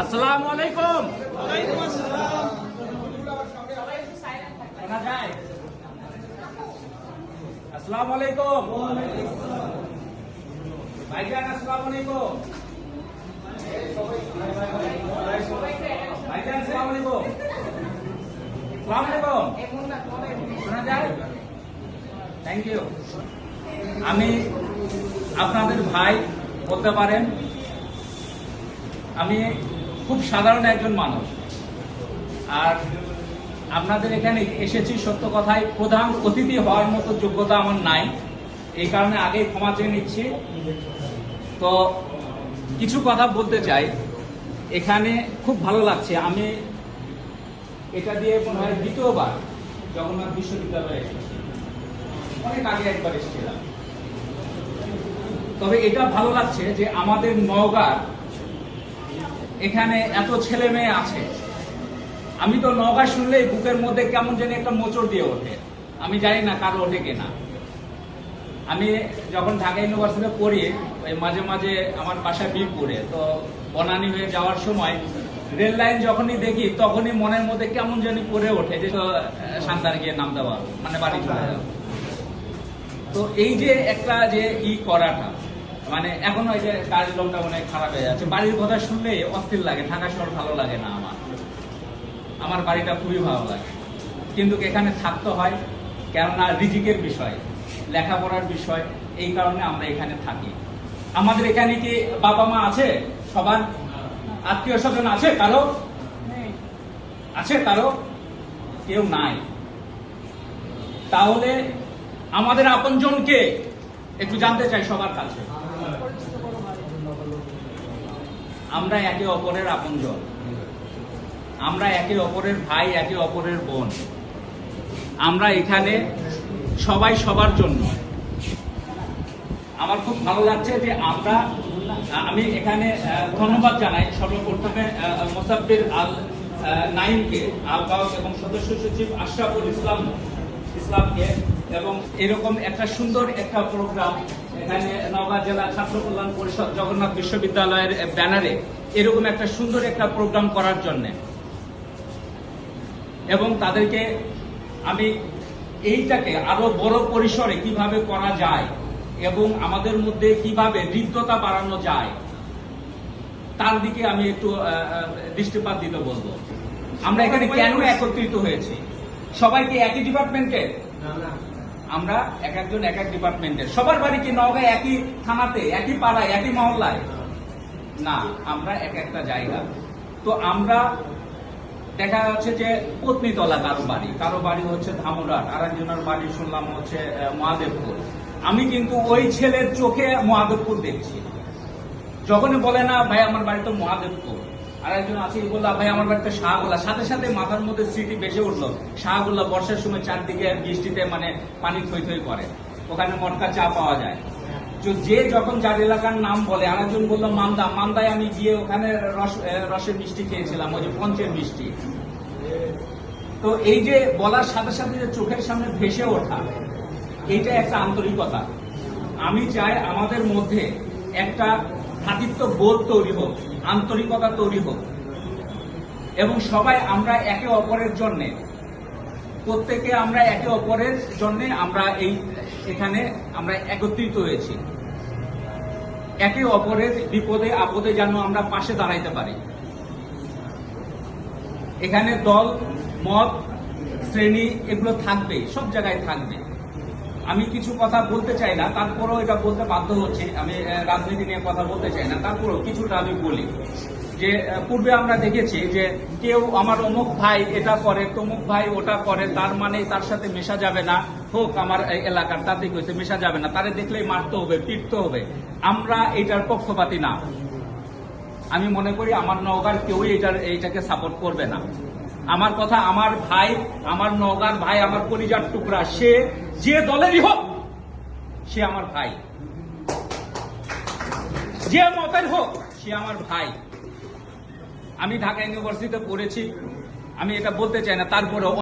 আসসালামু আলাইকুম। আসসালাম আলাইকুম। আলাইকুম। ইউ আমি আপনাদের ভাই বলতে পারেন। আমি খুব সাধারণ একজন মানুষ। আর আপনাদের এখানে এসেছি সত্য কথায়, প্রধান অতিথি হওয়ার মতো যোগ্যতা আমার নাই। এই কারণে আগেই ক্ষমা চেয়ে নিচ্ছি। তো কিছু কথা বলতে চাই। এখানে খুব ভালো লাগছে। আমি এটা দিয়ে মনে হয় দ্বিতীয়বার জগন্নাথ বিশ্ববিদ্যালয়ে এসেছি। অনেক আগে একবার এসেছিলাম। তবে এটা ভালো লাগছে যে আমাদের নওগাঁর এখানে এত ছেলে মেয়ে আছে। আমি তো নগা শুনলেই বুকের মধ্যে কেমন যেন একটা মোচড় দিয়ে ওঠে। আমি জানি না কারও ওঠে কিনা। আমি যখন ঢাকা ইউনিভার্সিটিতে পড়ি, ওই মাঝে মাঝে আমার বাসা বীরপুরে তো বনানি হয়ে যাওয়ার সময় রেল লাইন যখনই দেখি, তখনই মনের মধ্যে কেমন জানি পড়ে ওঠে যে সান্তার গিয়ে নাম দেওয়া মানে বাড়ি চলে তো এই যে একটা যে ই করাটা মানে এখন ওই যে লোকটা অনেক খারাপ হয়ে যাচ্ছে। বাড়ির কথা শুনলেই অস্থির লাগে ঢাকা শহর ভালো লাগে না আমার। আমার বাড়িটা খুবই ভালো লাগে। কিন্তু এখানে থাকতে হয় কেননা রিজিকের বিষয় লেখাপড়ার বিষয় এই কারণে আমরা এখানে থাকি। আমাদের এখানে কি বাবা মা আছে? সবার আত্মীয় স্বজন আছে কারও? আছে কারও? কেউ নাই। তাহলে আমাদের আপনজনকে একটু জানতে চাই সবার কাছে। আমরা একে অপরের আপনজন। আমরা একে অপরের ভাই, একে অপরের বোন। আমরা এখানে সবাই সবার জন্য। আমার খুব ভালো লাগছে যে আমরা, আমি এখানে ধন্যবাদ জানাই সর্বপ্রথমে মোসাব্বির আল নাইমকে আহ্বায়ক এবং সদস্য সচিব আশরাফুল ইসলাম, ইসলামকে, এবং এরকম একটা সুন্দর একটা প্রোগ্রাম এখানে নওগাঁ জেলা ছাত্র কল্যাণ পরিষদ জগন্নাথ বিশ্ববিদ্যালয়ের ব্যানারে এরকম একটা সুন্দর একটা প্রোগ্রাম করার জন্যে। এবং তাদেরকে আমি এইটাকে আরও বড় পরিসরে কীভাবে করা যায় এবং আমাদের মধ্যে কীভাবে বাড়ানো যায়, তার দিকে আমি একটু দৃষ্টিপাত দিতে বলব। আমরা এখানে কেন একত্রিত হয়েছি? সবাই কি একই ডিপার্টমেন্টের আমরা এক একজন এক এক ডিপার্টমেন্টের। সবার বাড়ি কি নওগাঁ একই থানাতে, একই পাড়ায়, একই মহল্লায়? না, আমরা এক একটা জায়গা। তো আমরা, দেখা যাচ্ছে যে পত্নীতলা কারও বাড়ি কারও বাড়ি হচ্ছে ধামরাট আর একজনের বাড়ি শুনলাম হচ্ছে মহাদেবপুর। আমি কিন্তু ওই ছেলের চোখে মহাদেবপুর দেখছি। যখনই বলে না, ভাই, আমার বাড়ি তো মহাদেবপুর। আর একজন আছে বলল ভাই, আমার বাড়িতে শাহগোলা। সাথে সাথে মাথার মধ্যে স্মৃতি বেশি উঠল। শাহগোলা বর্ষার সময় চারদিকে বৃষ্টিতে মানে পানি থই থই করে। ওখানে মটকা চা পাওয়া যায়। তো যে যখন যার এলাকার নাম বলে, আরেকজন বলল, মান্দা, মান্দায় আমি গিয়ে ওখানে রস রসের মিষ্টি খেয়েছিলাম, ওই যে পঞ্চের মিষ্টি। তো এই যে বলার সাথে সাথে যে চোখের সামনে ভেসে ওঠা, এইটা একটা আন্তরিকতা। আমি চাই আমাদের মধ্যে একটা ভ্রাতৃত্ব বোধ তৈরি হোক, আন্তরিকতা তৈরি হোক। এবং সবাই আমরা একে অপরের জন্যে, প্রত্যেকে আমরা একে অপরের জন্য আমরা এই এখানে আমরা একত্রিত হয়েছি। একে অপরের বিপদে, আপদে যেন আমরা পাশে দাঁড়াইতে পারি। এখানে দল, মত, শ্রেণি এগুলো থাকবে সব জায়গায় থাকবে। আমি কিছু কথা বলতে চাই না, তারপরেও এটা বলতে বাধ্য হচ্ছে। আমি রাজনীতি নিয়ে কথা বলতে চাই না, তারপরেও কিছুটা আমি বলি। যে পূর্বে আমরা দেখেছি যে কেউ আমার অমুক ভাই এটা করে, তমুক ভাই ওটা করে, তার মানে তার সাথে মেশা যাবে না। হোক, আমার এলাকার তাতে কইছে মেশা যাবে না। তারে দেখলেই মারতে হবে, পিটতে হবে। আমরা এটার পক্ষপাতি না। আমি মনে করি আমার নওগাঁর কেউই এটার, এইটাকে সাপোর্ট করবে না। আমার কথা আমার ভাই, আমার নগার ভাই, আমার কলিজার টুকরা, সে যে দলেরই হোক, সে আমার ভাই। যে মতের হোক, সে আমার ভাই। আমি ঢাকা ইউনিভার্সিটিতে পড়েছি, আমি এটা বলতে চাই না, তারপরেও